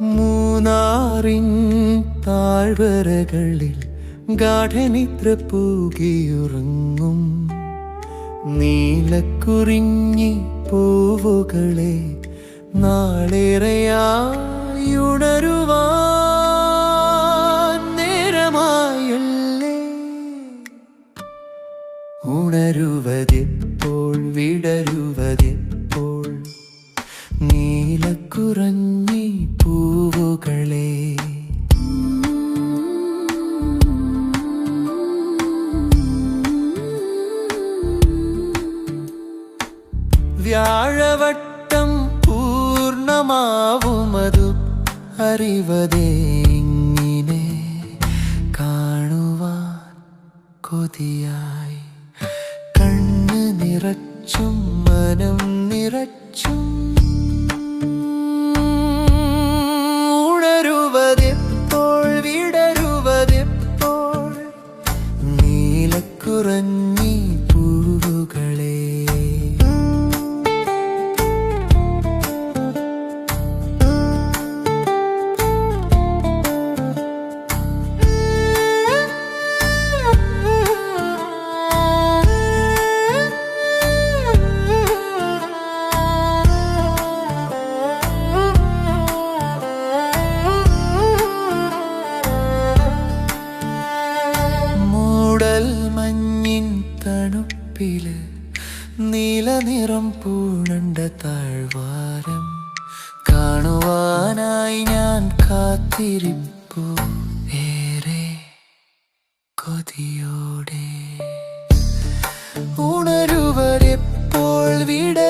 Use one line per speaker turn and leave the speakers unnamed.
മൂന്നാറിൻ താഴ്വരകളിൽ ഗാഠനിദ്ര പൂകിയുറങ്ങും. നീലക്കുറിഞ്ഞി പൂവുകളെ നാളേറെയായുണരുവാൻ നേരമായല്ലേ. ഉണരുവതെപ്പോൾ വിടരുവതെപ്പോൾ വ്യാഴവട്ടം പൂർണമാവുമതു അറിവതെങ്ങിനെ കാണുവാൻ കൊതിയായി? കണ്ണ് നിറച്ചും മനം നിറച്ചും ഉണരുവതെപ്പോൾ വിടരുവതെപ്പോൾ നീലക്കുറഞ്ഞി നീലനിറം പൂണണ്ട താഴ്വാരം കാണുവാനായി ഞാൻ കാത്തിരിപ്പു. ഏറെ കൊതിയോടെ. ഉണരുവരെപ്പോൾ വിടരുവരെപ്പോൾ